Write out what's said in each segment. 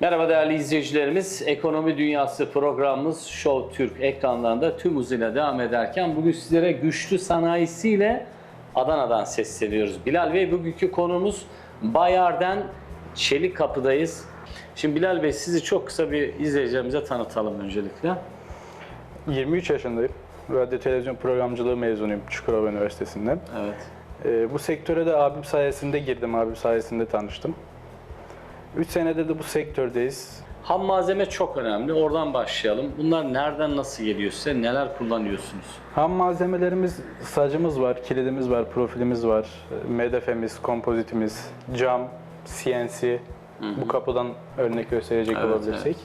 Merhaba değerli izleyicilerimiz. Ekonomi Dünyası programımız Show Türk ekranlarında tüm hızıyla devam ederken bugün sizlere güçlü sanayisiyle Adana'dan sesleniyoruz. Bilal Bey bugünkü konumuz Bayar'den Çelik Kapı'dayız. Şimdi Bilal Bey sizi çok kısa bir izleyicilerimize tanıtalım öncelikle. 23 yaşındayım. Radyo televizyon programcılığı mezunuyum Çukurova Üniversitesi'nden. Evet. Ee, bu sektöre de abim sayesinde girdim, abim sayesinde tanıştım. 3 senedir de bu sektördeyiz. Ham malzeme çok önemli. Oradan başlayalım. Bunlar nereden nasıl geliyor size? Neler kullanıyorsunuz? Ham malzemelerimiz, sacımız var, kilidimiz var, profilimiz var, medefemiz, kompozitimiz, cam, CNC. Bu kapıdan örnek gösterecek Evet, olabilirsek.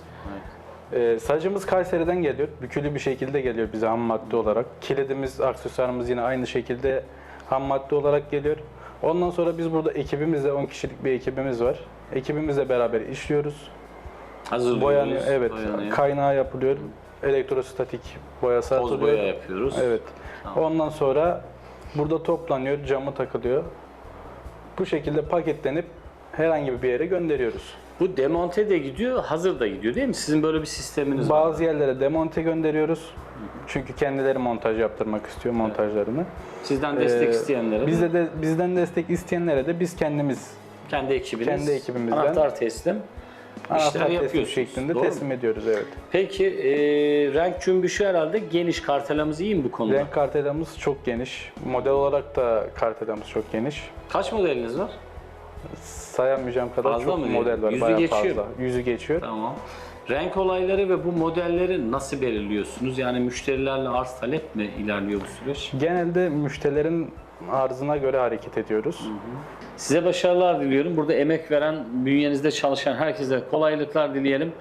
Ee, sacımız Kayseri'den geliyor. Bükülü bir şekilde geliyor bize ham madde olarak. Kilidimiz, aksesuarımız yine aynı şekilde ham madde olarak geliyor. Ondan sonra biz burada ekibimizle 10 kişilik bir ekibimiz var. Ekibimizle beraber işliyoruz. Hazırlıyoruz. Boyanıyor, evet. boyanıyor. Kaynağı yapılıyor. Elektrostatik boyası Toz atılıyor. boya yapıyoruz. Evet. Tamam. Ondan sonra burada toplanıyor, camı takılıyor. Bu şekilde paketlenip herhangi bir yere gönderiyoruz. Bu demonte de gidiyor, hazır da gidiyor değil mi? Sizin böyle bir sisteminiz var. Bazı yerlere demonte gönderiyoruz. Çünkü kendileri montaj yaptırmak istiyor montajlarını. Sizden destek Ee, isteyenlere Bizde de bizden destek isteyenlere de biz kendimiz kendi ekibiniz, kendi ekibimizden anahtar teslim. anahtar teslim yapıyorsunuz, şeklinde doğru mu? teslim ediyoruz evet. Peki e, renk cümbüşü herhalde geniş. Kartelamız iyi mi bu konuda? Renk kartelamız çok geniş. Model olarak da kartelamız çok geniş. Kaç modeliniz var? Sayamayacağım kadar Fazla çok mı model var. Yüzü bayağı geçiyor fazla. Yüzü geçiyor. Tamam. Renk olayları ve bu modelleri nasıl belirliyorsunuz? Yani müşterilerle arz talep mi ilerliyor bu süreç? Genelde müşterilerin arzına göre hareket ediyoruz. Size başarılar diliyorum. Burada emek veren, bünyenizde çalışan herkese kolaylıklar dileyelim.